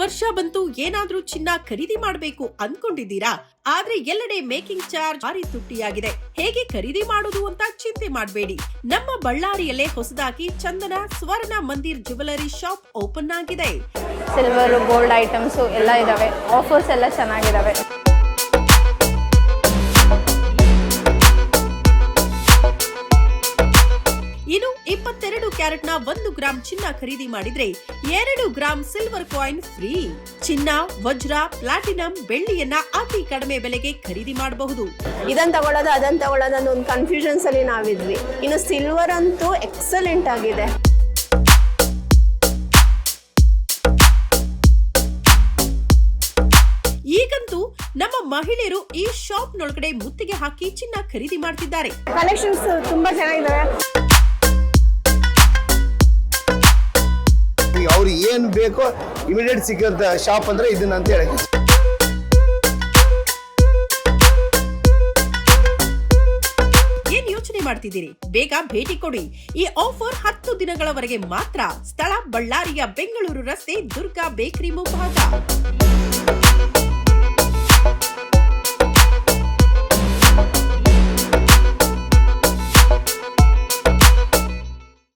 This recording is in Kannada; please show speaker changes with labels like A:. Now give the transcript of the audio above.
A: ವರ್ಷ ಬಂತು, ಏನಾದ್ರೂ ಚಿನ್ನ ಖರೀದಿ ಮಾಡಬೇಕು ಅನ್ಕೊಂಡಿದ್ದೀರಾ? ಆದ್ರೆ ಎಲ್ಲೆಡೆ ಮೇಕಿಂಗ್ ಚಾರ್ಜ್ ಭಾರಿ ತುಟ್ಟಿಯಾಗಿದೆ. ಹೇಗೆ ಖರೀದಿ ಮಾಡುದು ಅಂತ ಚಿಂತೆ ಮಾಡಬೇಡಿ. ನಮ್ಮ ಬಳ್ಳಾರಿಯಲ್ಲೇ ಹೊಸದಾಗಿ Chandana Swarna Mandir jewellery shop open ಆಗಿದೆ.
B: ಸಿಲ್ವರ್ ಗೋಲ್ಡ್ ಐಟಮ್ಸ್ ಎಲ್ಲ ಇದಾವೆ. ಆಫರ್ಸ್ ಎಲ್ಲ ಚೆನ್ನಾಗಿದ್ದಾವೆ
A: ಕ್ಯಾರೆಟ್ನ ಒಂದು ಗ್ರಾಂ ಚಿನ್ನ ಖರೀದಿ ಮಾಡಿದ್ರೆ ಎರಡು ಗ್ರಾಂ ಸಿಲ್ವರ್ ಕಾಯಿನ್ ಫ್ರೀ ಚಿನ್ನ ವಜ್ರ ಪ್ಲಾಟಿನಂ ಬೆಳ್ಳಿಯನ್ನ ಅತಿ ಕಡಿಮೆ ಬೆಲೆಗೆ ಖರೀದಿ ಮಾಡಬಹುದು.
C: ಇದನ್ನ ತಗೊಳ್ಳೋದು ಅದನ್ನ ತಗೊಳ್ಳೋದು ಅನ್ನೋ ಒಂದು ಕನ್ಫ್ಯೂಷನ್ಸ್ ಅಲ್ಲಿ ನಾವಿದ್ವಿ. ಇನ್ನು ಸಿಲ್ವರ್ ಅಂತೂ ಎಕ್ಸಲೆಂಟ್ ಆಗಿದೆ.
A: ಈಗಂತೂ ನಮ್ಮ ಮಹಿಳೆಯರು ಈ ಶಾಪ್ ನೊಳಗಡೆ ಮುತ್ತಿಗೆ ಹಾಕಿ ಚಿನ್ನ ಖರೀದಿ ಮಾಡ್ತಿದ್ದಾರೆ.
C: ಕಲೆಕ್ಷನ್ಸ್ ತುಂಬಾ ಚೆನ್ನಾಗಿದ್ದಾವೆ
D: ಅವ್ರಿಗೆ ಏನು ಬೇಕೋ ಇಮಿಡಿಯೇಟ್ ಸಿಕ್ಕಂತ ಶಾಪ್ ಅಂದ್ರೆ ಇದನ್ನ ಅಂತ ಹೇಳಕ್ಕೆ.
A: ಏನ್ ಯೋಚನೆ ಮಾಡ್ತಿದ್ದೀರಿ? ಬೇಗ ಭೇಟಿ ಕೊಡಿ. ಈ ಆಫರ್ ಹತ್ತು ದಿನಗಳವರೆಗೆ ಮಾತ್ರ. ಸ್ಥಳ ಬಳ್ಳಾರಿಯ ಬೆಂಗಳೂರು ರಸ್ತೆ ದುರ್ಗಾ ಬೇಕರಿ ಮುಂಭಾಗ